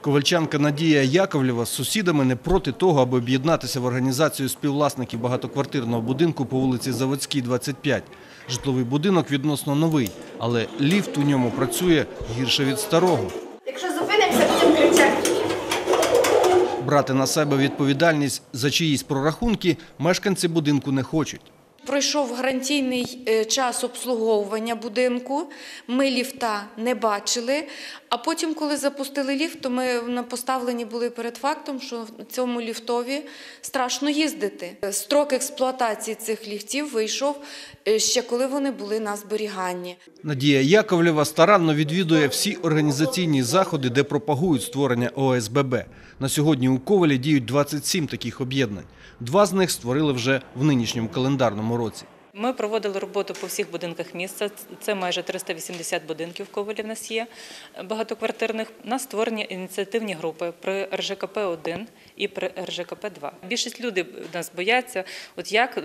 Ковальчанка Надія Яковлєва з сусідами не проти того, аби об'єднатися в організацію співвласників багатоквартирного будинку по вулиці Заводській, 25. Житловий будинок відносно новий, але ліфт у ньому працює гірше від старого. Якщо зупинимося, будемо кричати. Брати на себе відповідальність за чиїсь прорахунки мешканці будинку не хочуть. Пройшов гарантійний е, час обслуговування будинку. Ми ліфта не бачили. А потім, коли запустили ліфт, то ми поставлені були перед фактом, що в цьому ліфтові страшно їздити. Строк експлуатації цих ліфтів вийшов е, ще коли вони були на зберіганні. Надія Яковлєва старанно відвідує всі організаційні заходи, де пропагують створення ОСББ. На сьогодні у Ковалі діють 27 таких об'єднань. Два з них створили вже в нинішньому календарному році. Ми проводили роботу по всіх будинках міста. Це майже 380 будинків в Ковалі в нас є багатоквартирних. У нас створені ініціативні групи при РЖКП 1 і при РЖКП 2 Більшість людей нас бояться, от як е,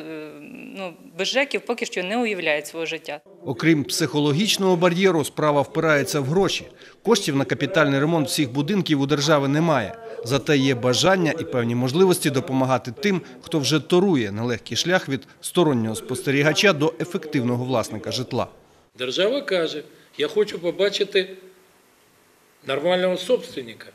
ну, без ЖЕКів поки що не уявляють свого життя. Окрім психологічного бар'єру, справа впирається в гроші. Коштів на капітальний ремонт всіх будинків у держави немає. Зате є бажання і певні можливості допомагати тим, хто вже торує нелегкий шлях від стороннього спостерігача до ефективного власника житла. Держава каже, я хочу побачити нормального собственника,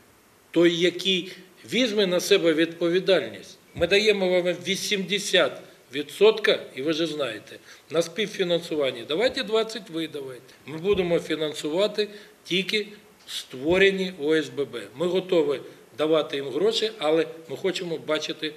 той, який візьме на себе відповідальність. Ми даємо вам 80%, і ви ж знаєте, на співфінансуванні. Давайте 20 ви давайте. Ми будемо фінансувати тільки створені ОСББ. Ми готові давати їм гроші, але ми хочемо бачити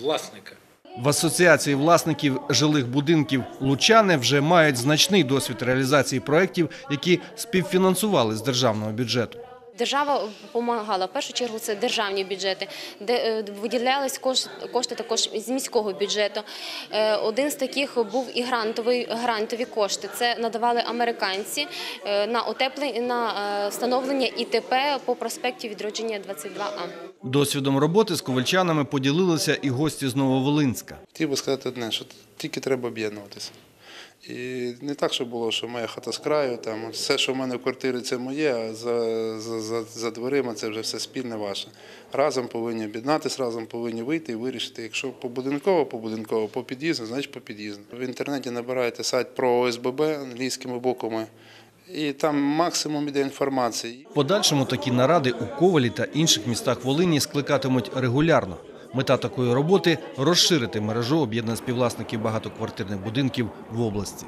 власника. В асоціації власників жилих будинків Лучани вже мають значний досвід реалізації проєктів, які співфінансували з державного бюджету. Держава допомагала в першу чергу. Це державні бюджети, де е, виділялись кош- кошти також з міського бюджету. Е, Один з таких був і грантовий грантові кошти. Це надавали американці е, на утеплення на встановлення ІТП по проспекті відродження 22А. Досвідом роботи з ковальчанами поділилися і гості з Нововолинська. Хотів би сказати одне, що тільки треба об'єднуватися. І не так, щоб було, що моя хата з краю, там все, що в мене в квартирі, це моє, а за, за, за, за дверима це вже все спільне ваше. Разом повинні об'єднатися, разом повинні вийти і вирішити. Якщо побудинково, побудинково, по під'їзду, значить по під'їзду. В інтернеті набираєте сайт про ОСББ англійськими буквами, і там максимум іде інформації. Подальшому такі наради у Ковалі та інших містах Волині скликатимуть регулярно. Мета такої роботи – розширити мережу об'єднань співвласників багатоквартирних будинків в області.